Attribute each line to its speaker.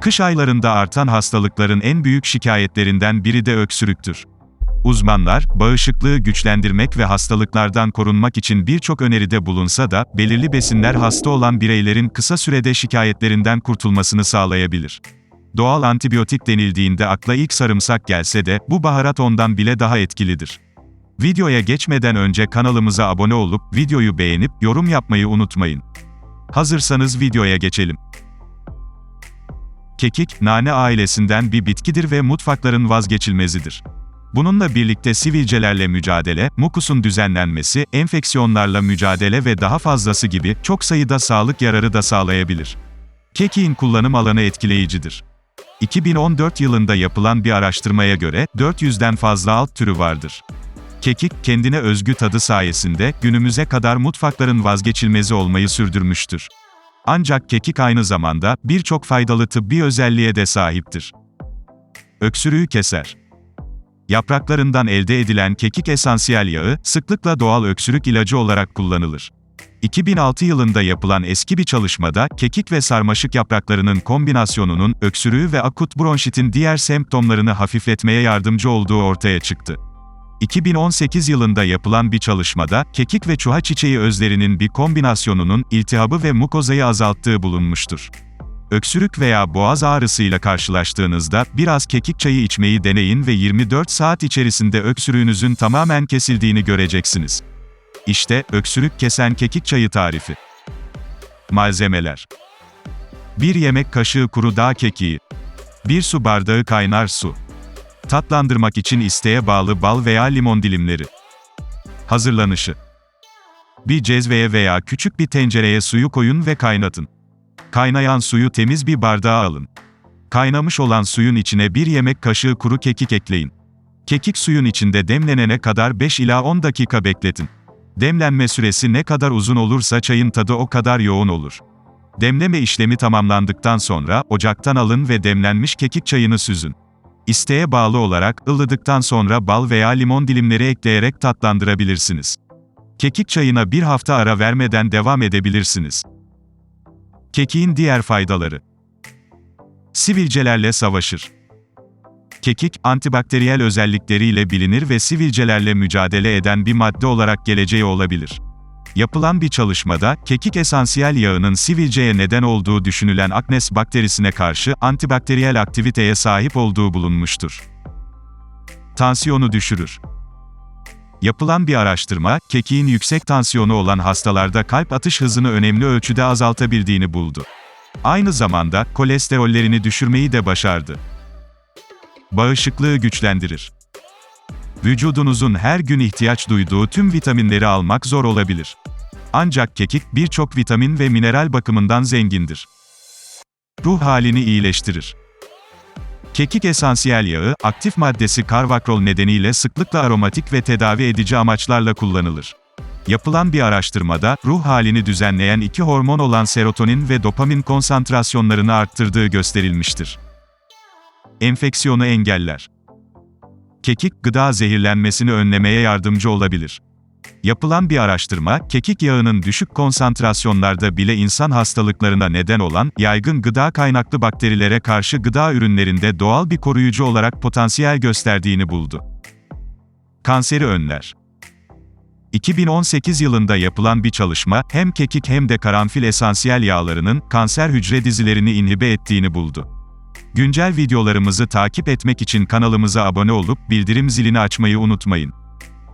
Speaker 1: Kış aylarında artan hastalıkların en büyük şikayetlerinden biri de öksürüktür. Uzmanlar, bağışıklığı güçlendirmek ve hastalıklardan korunmak için birçok öneride bulunsa da, belirli besinler hasta olan bireylerin kısa sürede şikayetlerinden kurtulmasını sağlayabilir. Doğal antibiyotik denildiğinde akla ilk sarımsak gelse de, bu baharat ondan bile daha etkilidir. Videoya geçmeden önce kanalımıza abone olup, videoyu beğenip, yorum yapmayı unutmayın. Hazırsanız videoya geçelim. Kekik, nane ailesinden bir bitkidir ve mutfakların vazgeçilmezidir. Bununla birlikte sivilcelerle mücadele, mukusun düzenlenmesi, enfeksiyonlarla mücadele ve daha fazlası gibi çok sayıda sağlık yararı da sağlayabilir. Kekiğin kullanım alanı etkileyicidir. 2014 yılında yapılan bir araştırmaya göre 400'den fazla alt türü vardır. Kekik, kendine özgü tadı sayesinde günümüze kadar mutfakların vazgeçilmezi olmayı sürdürmüştür. Ancak kekik aynı zamanda birçok faydalı tıbbi özelliğe de sahiptir. Öksürüğü keser. Yapraklarından elde edilen kekik esansiyel yağı, sıklıkla doğal öksürük ilacı olarak kullanılır. 2006 yılında yapılan eski bir çalışmada, kekik ve sarmaşık yapraklarının kombinasyonunun, öksürüğü ve akut bronşitin diğer semptomlarını hafifletmeye yardımcı olduğu ortaya çıktı. 2018 yılında yapılan bir çalışmada, kekik ve çuha çiçeği özlerinin bir kombinasyonunun, iltihabı ve mukozayı azalttığı bulunmuştur. Öksürük veya boğaz ağrısıyla karşılaştığınızda, biraz kekik çayı içmeyi deneyin ve 24 saat içerisinde öksürüğünüzün tamamen kesildiğini göreceksiniz. İşte, öksürük kesen kekik çayı tarifi. Malzemeler 1 yemek kaşığı kuru dağ kekiği 1 su bardağı kaynar su Tatlandırmak için isteğe bağlı bal veya limon dilimleri. Hazırlanışı. Bir cezveye veya küçük bir tencereye suyu koyun ve kaynatın. Kaynayan suyu temiz bir bardağa alın. Kaynamış olan suyun içine bir yemek kaşığı kuru kekik ekleyin. Kekik suyun içinde demlenene kadar 5 ila 10 dakika bekletin. Demlenme süresi ne kadar uzun olursa çayın tadı o kadar yoğun olur. Demleme işlemi tamamlandıktan sonra ocaktan alın ve demlenmiş kekik çayını süzün. İsteğe bağlı olarak, ılıdıktan sonra bal veya limon dilimleri ekleyerek tatlandırabilirsiniz. Kekik çayına bir hafta ara vermeden devam edebilirsiniz. Kekiğin diğer faydaları Sivilcelerle savaşır. Kekik, antibakteriyel özellikleriyle bilinir ve sivilcelerle mücadele eden bir madde olarak geleceği olabilir. Yapılan bir çalışmada, kekik esansiyel yağının sivilceye neden olduğu düşünülen Aknes bakterisine karşı antibakteriyel aktiviteye sahip olduğu bulunmuştur. Tansiyonu düşürür. Yapılan bir araştırma, kekiğin yüksek tansiyonu olan hastalarda kalp atış hızını önemli ölçüde azaltabildiğini buldu. Aynı zamanda, kolesterollerini düşürmeyi de başardı. Bağışıklığı güçlendirir. Vücudunuzun her gün ihtiyaç duyduğu tüm vitaminleri almak zor olabilir. Ancak kekik birçok vitamin ve mineral bakımından zengindir. Ruh halini iyileştirir. Kekik esansiyel yağı, aktif maddesi karvakrol nedeniyle sıklıkla aromatik ve tedavi edici amaçlarla kullanılır. Yapılan bir araştırmada, ruh halini düzenleyen iki hormon olan serotonin ve dopamin konsantrasyonlarını arttırdığı gösterilmiştir. Enfeksiyonu engeller. Kekik, gıda zehirlenmesini önlemeye yardımcı olabilir. Yapılan bir araştırma, kekik yağının düşük konsantrasyonlarda bile insan hastalıklarına neden olan, yaygın gıda kaynaklı bakterilere karşı gıda ürünlerinde doğal bir koruyucu olarak potansiyel gösterdiğini buldu. Kanseri önler. 2018 yılında yapılan bir çalışma, hem kekik hem de karanfil esansiyel yağlarının, kanser hücre dizilerini inhibe ettiğini buldu. Güncel videolarımızı takip etmek için kanalımıza abone olup, bildirim zilini açmayı unutmayın.